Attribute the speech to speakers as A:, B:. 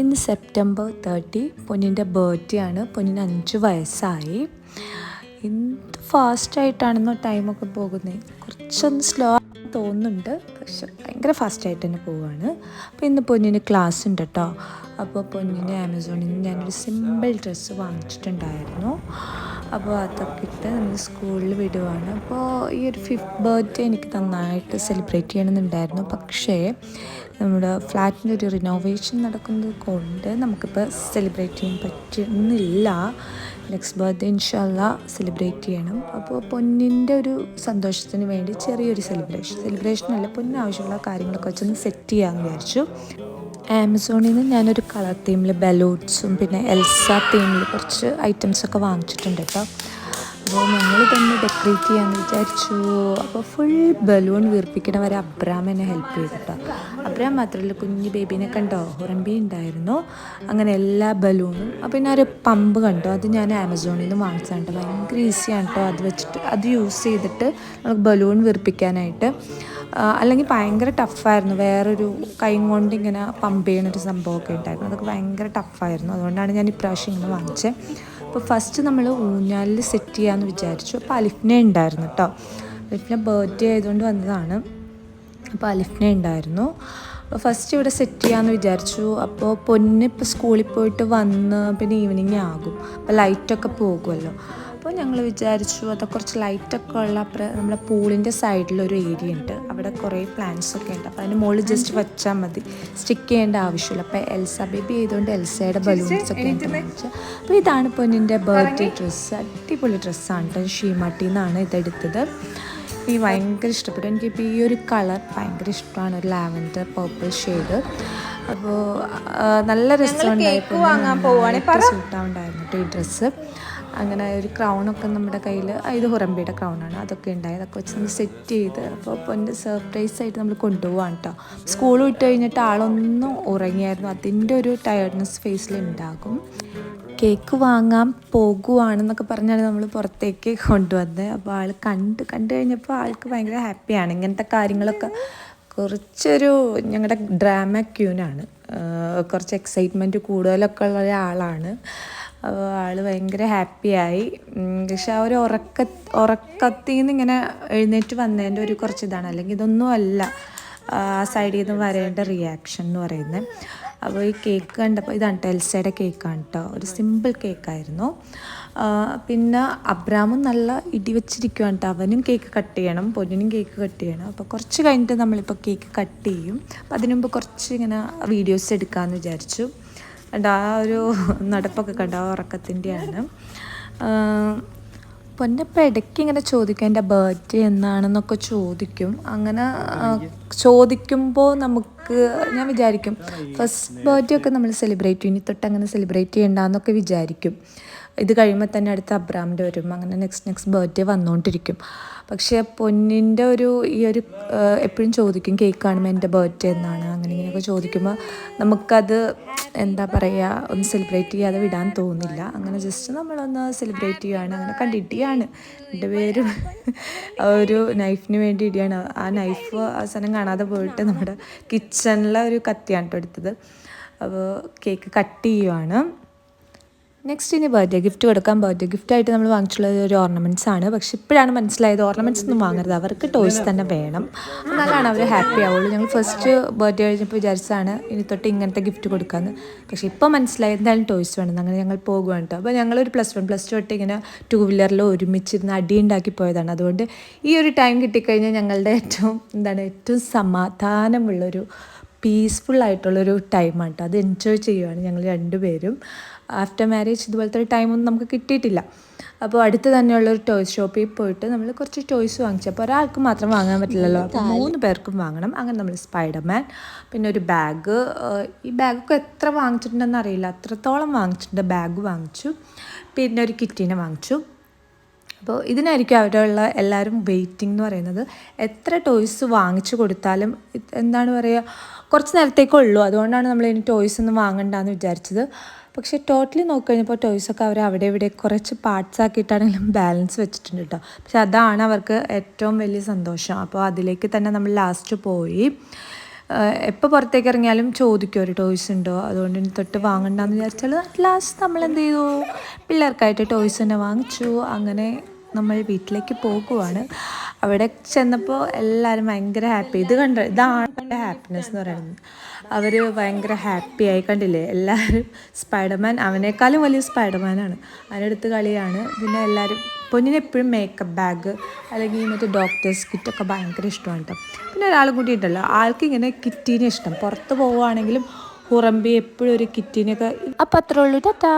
A: ഇന്ന് September thirty. പൊന്നിന്റെ birthday ആണ്. പൊന്നിന് അഞ്ച് വയസ്സായി. എന്ത് ഫാസ്റ്റായിട്ടാണെന്നോ ടൈമൊക്കെ പോകുന്നത് കുറച്ചൊന്ന് സ്ലോ തോന്നുന്നുണ്ട്. പക്ഷെ ഭയങ്കര ഫാസ്റ്റായിട്ട് തന്നെ പോവുകയാണ് അപ്പോൾ ഇന്ന് പൊന്നിന് ക്ലാസ് ഉണ്ട് കേട്ടോ അപ്പോൾ പൊന്നിന് ആമസോണിൽ നിന്ന് ഞാനൊരു സിമ്പിൾ ഡ്രസ്സ് വാങ്ങിച്ചിട്ടുണ്ടായിരുന്നു. അപ്പോൾ അതൊക്കെ ഇട്ട് നമ്മൾ സ്കൂളിൽ വിടുവാണ്. അപ്പോൾ ഈ ഒരു ഫിഫ്ത്ത് ബർത്ത്ഡേ എനിക്ക് നന്നായിട്ട് സെലിബ്രേറ്റ് ചെയ്യണമെന്നുണ്ടായിരുന്നു. പക്ഷേ നമ്മുടെ ഫ്ലാറ്റിന്റെ ഒരു റിനോവേഷൻ നടക്കുന്നത് കൊണ്ട് നമുക്കിപ്പോൾ സെലിബ്രേറ്റ് ചെയ്യാൻ പറ്റുന്നില്ല. നെക്സ്റ്റ് ബർത്ത്ഡേ ഇൻഷല്ല സെലിബ്രേറ്റ് ചെയ്യണം. അപ്പോൾ പൊന്നിന്റെ ഒരു സന്തോഷത്തിന് വേണ്ടി ചെറിയൊരു സെലിബ്രേഷൻ സെലിബ്രേഷൻ അല്ല പൊന്നിന് ആവശ്യമുള്ള കാര്യങ്ങളൊക്കെ വെച്ചൊന്ന് സെറ്റ് ചെയ്യാമെന്ന് വിചാരിച്ചു. ആമസോണിൽ നിന്ന് ഞാനൊരു കളർ തീമിൽ ബലൂൺസും പിന്നെ എൽസ തീമിൽ കുറച്ച് ഐറ്റംസൊക്കെ വാങ്ങിച്ചിട്ടുണ്ട് കേട്ടോ. അപ്പോൾ ഞങ്ങൾ തന്നെ ഡെക്കറേറ്റ് ചെയ്യാമെന്ന് വിചാരിച്ചു. അപ്പോൾ ഫുൾ ബലൂൺ വീർപ്പിക്കണ വരെ അബ്രാം എന്നെ ഹെൽപ്പ് ചെയ്തിട്ടോ അബ്രാം മാത്രമല്ല കുഞ്ഞ് ബേബീനെ കണ്ടോ? ഉറമ്പി ഉണ്ടായിരുന്നു. അങ്ങനെ എല്ലാ ബലൂണും. പിന്നെ ഒരു പമ്പ് കണ്ടോ. അത് ഞാൻ ആമസോണിൽ നിന്ന് വാങ്ങിച്ചാണ് കേട്ടോ. ഭയങ്കര ഈസിയാണ് കേട്ടോ. അത് വെച്ചിട്ട് അത് യൂസ് ചെയ്തിട്ട് നമുക്ക് ബലൂൺ വീർപ്പിക്കാനായിട്ട്. അല്ലെങ്കിൽ ഭയങ്കര ടഫായിരുന്നു വേറൊരു കൈ കൊണ്ട് ഇങ്ങനെ പമ്പ് ചെയ്യണൊരു സംഭവമൊക്കെ ഉണ്ടായിരുന്നു. അതൊക്കെ ഭയങ്കര ടഫായിരുന്നു അതുകൊണ്ടാണ് ഞാൻ ഇപ്രാവശ്യം ഇങ്ങനെ വാങ്ങിച്ചത്. അപ്പോൾ ഫസ്റ്റ് നമ്മൾ ഊഞ്ഞാലിൽ സെറ്റ് ചെയ്യാമെന്ന് വിചാരിച്ചു. അപ്പോൾ അലിഫ്നെ ഉണ്ടായിരുന്നു കേട്ടോ അലിഫിനെ ബർത്ത്ഡേ ആയതുകൊണ്ട് വന്നതാണ്. അപ്പോൾ അലിഫ്നെ ഉണ്ടായിരുന്നു. അപ്പോൾ ഫസ്റ്റ് ഇവിടെ സെറ്റ് ചെയ്യാമെന്ന് വിചാരിച്ചു. അപ്പോൾ പൊന്ന് ഇപ്പോൾ സ്കൂളിൽ പോയിട്ട് വന്ന് പിന്നെ ഈവനിങ് ആകും. അപ്പോൾ ലൈറ്റൊക്കെ പോകുമല്ലോ അപ്പോൾ ഞങ്ങൾ വിചാരിച്ചു അത് കുറച്ച് ലൈറ്റൊക്കെ ഉള്ള നമ്മുടെ പൂളിന്റെ സൈഡിലൊരു ഏരിയ ഉണ്ട്. അവിടെ കുറേ പ്ലാന്റ്സ് ഒക്കെ ഉണ്ട്. അപ്പോൾ അതിന് മുകളിൽ ജസ്റ്റ് വെച്ചാൽ മതി. സ്റ്റിക്ക് ചെയ്യേണ്ട ആവശ്യമില്ല. അപ്പോൾ എൽസ ബേബി ചെയ്തുകൊണ്ട് എൽസയുടെ ബലൂൺസ് ഒക്കെ ഉണ്ട്. അപ്പോൾ ഇതാണ് പൊന്നിന്റെ ബർത്ത്ഡേ ഡ്രസ്സ് അടിപൊളി ഡ്രസ്സാണ് കേട്ടോ ഷീമാട്ടിൽ നിന്നാണ് ഈ ഭയങ്കര ഇഷ്ടപ്പെട്ടു. എനിക്കിപ്പോൾ ഈ ഒരു കളർ ഭയങ്കര ഇഷ്ടമാണ്. ഒരു ലാവൻഡർ പർപ്പിൾ ഷെയ്ഡ് അപ്പോൾ നല്ല രസമുണ്ടായിരുന്നു. സൂട്ടാവുണ്ടായിരുന്നു കേട്ടോ ഈ ഡ്രസ്സ് അങ്ങനെ ഒരു ക്രൗണൊക്കെ നമ്മുടെ കയ്യിൽ ഇത് ഹുറമ്പിയുടെ ക്രൗണാണ് അതൊക്കെ ഉണ്ടായി അതൊക്കെ വെച്ച് നമ്മൾ സെറ്റ് ചെയ്ത് അപ്പോൾ പൊന്റെ സർപ്രൈസ് ആയിട്ട് നമ്മൾ കൊണ്ടുപോകാൻ കേട്ടോ സ്കൂൾ വിട്ട് കഴിഞ്ഞിട്ട് ആളൊന്നും ഉറങ്ങിയായിരുന്നു. അതിന്റെ ഒരു ടയർഡ്നെസ് ഫേസിൽ ഉണ്ടാകും. കേക്ക് വാങ്ങാൻ പോകുവാണെന്നൊക്കെ പറഞ്ഞാണ് നമ്മൾ പുറത്തേക്ക് കൊണ്ടുവന്നത് അപ്പോൾ ആൾ കണ്ട് കണ്ടു കഴിഞ്ഞപ്പോൾ ആൾക്ക് ഭയങ്കര ഹാപ്പിയാണ് ഇങ്ങനത്തെ കാര്യങ്ങളൊക്കെ കുറച്ചൊരു ഞങ്ങളുടെ ഡ്രാമ ക്യൂനാണ് കുറച്ച് എക്സൈറ്റ്മെന്റ് കൂടുതലൊക്കെ ഉള്ള ഒരാളാണ്. അപ്പോൾ ആൾ ഭയങ്കര ഹാപ്പിയായി പക്ഷെ ആ ഒരു ഉറക്ക ഉറക്കത്തിൽ നിന്ന് ഇങ്ങനെ എഴുന്നേറ്റ് വന്നതിന്റെ ഒരു കുറച്ച് ഇതാണ് അല്ലെങ്കിൽ ഇതൊന്നും അല്ല ആ സൈഡിൽ നിന്ന് വരേണ്ട റിയാക്ഷൻ എന്ന് പറയുന്നത് അപ്പോൾ ഈ കേക്ക് കണ്ടപ്പോൾ ഇതാണ് ടെൽസയുടെ കേക്കാണ് കേട്ടോ. ഒരു സിമ്പിൾ കേക്കായിരുന്നു. പിന്നെ അബ്രാമും നല്ല ഇടി വെച്ചിരിക്കുകയാണ് കേട്ടോ. അവനും കേക്ക് കട്ട് ചെയ്യണം പൊന്നിനും കേക്ക് കട്ട് ചെയ്യണം. അപ്പോൾ കുറച്ച് കഴിഞ്ഞിട്ട് നമ്മളിപ്പോൾ കേക്ക് കട്ട് ചെയ്യും. അപ്പം അതിനു മുമ്പ് കുറച്ച് ഇങ്ങനെ വീഡിയോസ് എടുക്കാമെന്ന് വിചാരിച്ചു. കണ്ട ആ ഒരു നടപ്പൊക്കെ കണ്ട ഉറക്കത്തിന്റെയാണ്. പൊന്നപ്പം ഇടയ്ക്ക് ഇങ്ങനെ ചോദിക്കും എന്റെ ബർത്ത്ഡേ എന്നാണെന്നൊക്കെ ചോദിക്കും. അങ്ങനെ ചോദിക്കുമ്പോൾ നമുക്ക് ഞാൻ വിചാരിക്കും ഫസ്റ്റ് ബർത്ത്ഡേ ഒക്കെ നമ്മൾ സെലിബ്രേറ്റ് ചെയ്യും. ഇനി തൊട്ട് അങ്ങനെ സെലിബ്രേറ്റ് ചെയ്യണ്ടെന്നൊക്കെ വിചാരിക്കും. ഇത് കഴിയുമ്പോൾ തന്നെ അടുത്ത അബ്രാമിന്റെ വരും. അങ്ങനെ നെക്സ്റ്റ് നെക്സ്റ്റ് ബർത്ത്ഡേ വന്നുകൊണ്ടിരിക്കും പക്ഷേ പൊന്നിന്റെ ഒരു ഈ ഒരു എപ്പോഴും ചോദിക്കും കേക്ക് കാണുമ്പോൾ എന്റെ ബർത്ത്ഡേ എന്നാണ്? അങ്ങനെ ഇങ്ങനെയൊക്കെ ചോദിക്കുമ്പോൾ നമുക്കത് എന്താ പറയുക ഒന്ന് സെലിബ്രേറ്റ് ചെയ്യാതെ വിടാൻ തോന്നില്ല. അങ്ങനെ ജസ്റ്റ് നമ്മളൊന്ന് സെലിബ്രേറ്റ് ചെയ്യുകയാണ് അങ്ങനെ കണ്ടിട്ടിയാണ്. രണ്ടുപേരും ഒരു നൈഫിന് വേണ്ടി ഇടിയാണ്. ആ നൈഫ് അവസാനം കാണാതെ പോയിട്ട് നമ്മുടെ കിച്ചണിലെ ഒരു കത്തിയാണ് കേട്ടോ എടുത്തത്. അപ്പോൾ കേക്ക് കട്ട് ചെയ്യുവാണ്. നെക്സ്റ്റ് ഇനി ബർത്ത്ഡേ ഗിഫ്റ്റ് കൊടുക്കാൻ ബർത്ത്ഡേ ഗിഫ്റ്റ് ആയിട്ട് നമ്മൾ വാങ്ങിച്ചിട്ടുള്ളത് ഒരു ഓർണമെന്റ്സ് ആണ്. പക്ഷെ ഇപ്പോഴാണ് മനസ്സിലായത് ഓർണമെന്റ്സ് ഒന്നും വാങ്ങരുത്. അവർക്ക് ടോയ്സ് തന്നെ വേണം. എന്നാലാണ് അവർ ഹാപ്പി ആവുള്ളൂ. ഞങ്ങൾ ഫസ്റ്റ് ബർത്ത്ഡേ കഴിഞ്ഞപ്പോൾ വിചാരിച്ചതാണ് ഇനി തൊട്ട് ഇങ്ങനത്തെ ഗിഫ്റ്റ് കൊടുക്കാമെന്ന് പക്ഷേ ഇപ്പോൾ മനസ്സിലായി എന്തായാലും ടോയ്സ് വേണം. അങ്ങനെ ഞങ്ങൾ പോകുകയാണ് കേട്ടോ അപ്പോൾ ഞങ്ങളൊരു പ്ലസ് വൺ പ്ലസ് ടു തൊട്ട് ഇങ്ങനെ ടു വീലറിൽ ഒരുമിച്ചിരുന്ന് അടി ഉണ്ടാക്കി പോയതാണ്. അതുകൊണ്ട് ഈ ഒരു ടൈം കിട്ടിക്കഴിഞ്ഞാൽ ഞങ്ങളുടെ ഏറ്റവും എന്താണ് ഏറ്റവും സമാധാനമുള്ളൊരു പീസ്ഫുൾ ആയിട്ടുള്ളൊരു ടൈമാണ് കേട്ടോ അത് എൻജോയ് ചെയ്യുവാണ് ഞങ്ങൾ രണ്ടുപേരും. ആഫ്റ്റർ മാരേജ് ഇതുപോലത്തെ ഒരു ടൈമൊന്നും നമുക്ക് കിട്ടിയിട്ടില്ല. അപ്പോൾ അടുത്ത് തന്നെയുള്ള ഒരു ടോയ്സ് ഷോപ്പിൽ പോയിട്ട് നമ്മൾ കുറച്ച് ടോയ്സ് വാങ്ങിച്ചു. അപ്പോൾ ഒരാൾക്ക് മാത്രം വാങ്ങാൻ പറ്റില്ലല്ലോ. അപ്പോൾ മൂന്ന് പേർക്കും വാങ്ങണം. അങ്ങനെ നമ്മൾ സ്പൈഡർമാൻ പിന്നെ ഒരു ബാഗ് ഈ ബാഗൊക്കെ എത്ര വാങ്ങിച്ചിട്ടുണ്ടെന്ന് അറിയില്ല. അത്രത്തോളം വാങ്ങിച്ചിട്ടുണ്ട്. ബാഗ് വാങ്ങിച്ചു. പിന്നെ ഒരു കിറ്റിനെ വാങ്ങിച്ചു. അപ്പോൾ ഇതിനായിരിക്കും അവിടെ ഉള്ള എല്ലാവരും വെയിറ്റിംഗ് എന്ന് പറയുന്നത്. എത്ര ടോയ്സ് വാങ്ങിച്ചു കൊടുത്താലും എന്താണ് പറയുക കുറച്ച് നേരത്തേക്കുള്ളൂ. അതുകൊണ്ടാണ് നമ്മൾ ഇനി ടോയ്സ് ഒന്നും വാങ്ങണ്ടെന്ന് വിചാരിച്ചത്. പക്ഷേ ടോട്ടലി നോക്കിക്കഴിഞ്ഞപ്പോൾ ടോയ്സൊക്കെ അവർ അവിടെ ഇവിടെ കുറച്ച് പാർട്സ് ആക്കിയിട്ടാണെങ്കിലും ബാലൻസ് വെച്ചിട്ടുണ്ട് കേട്ടോ പക്ഷെ അതാണ് അവർക്ക് ഏറ്റവും വലിയ സന്തോഷം. അപ്പോൾ അതിലേക്ക് തന്നെ നമ്മൾ ലാസ്റ്റ് പോയി. എപ്പോൾ പുറത്തേക്ക് ഇറങ്ങിയാലും ചോദിക്കും ഒരു ടോയ്സ് ഉണ്ടോ? അതുകൊണ്ട് ഇനി തൊട്ട് വാങ്ങണ്ടെന്ന് വിചാരിച്ചാൽ ലാസ്റ്റ് നമ്മൾ എന്ത് ചെയ്തു പിള്ളേർക്കായിട്ട് ടോയ്സ് തന്നെ വാങ്ങിച്ചു. അങ്ങനെ നമ്മൾ വീട്ടിലേക്ക് പോകുവാണ്. അവിടെ ചെന്നപ്പോൾ എല്ലാവരും ഭയങ്കര ഹാപ്പി ഇത് കണ്ട? ഇതാണ് ഹാപ്പിനെസ് എന്ന് പറയുന്നത്. അവർ ഭയങ്കര ഹാപ്പി ആയി കണ്ടില്ലേ? എല്ലാവരും സ്പൈഡർമാൻ അവനേക്കാളും വലിയ സ്പൈഡർമാനാണ്. അതിനടുത്ത് കളിയാണ്. പിന്നെ എല്ലാവരും പൊന്നിന് എപ്പോഴും മേക്കപ്പ് ബാഗ് അല്ലെങ്കിൽ മറ്റേ ഡോക്ടേഴ്സ് കിറ്റൊക്കെ ഭയങ്കര ഇഷ്ടമാണ് കേട്ടോ പിന്നെ ഒരാളും കൂടി ഉണ്ടല്ലോ. ആൾക്ക് ഇങ്ങനെ കിറ്റീനെ ഇഷ്ടം. പുറത്ത് പോവുകയാണെങ്കിലും ഹുറമ്പി എപ്പോഴും ഒരു കിറ്റീനൊക്കെ അപ്പം അത്രേ ഉള്ളൂ. ടാറ്റാ.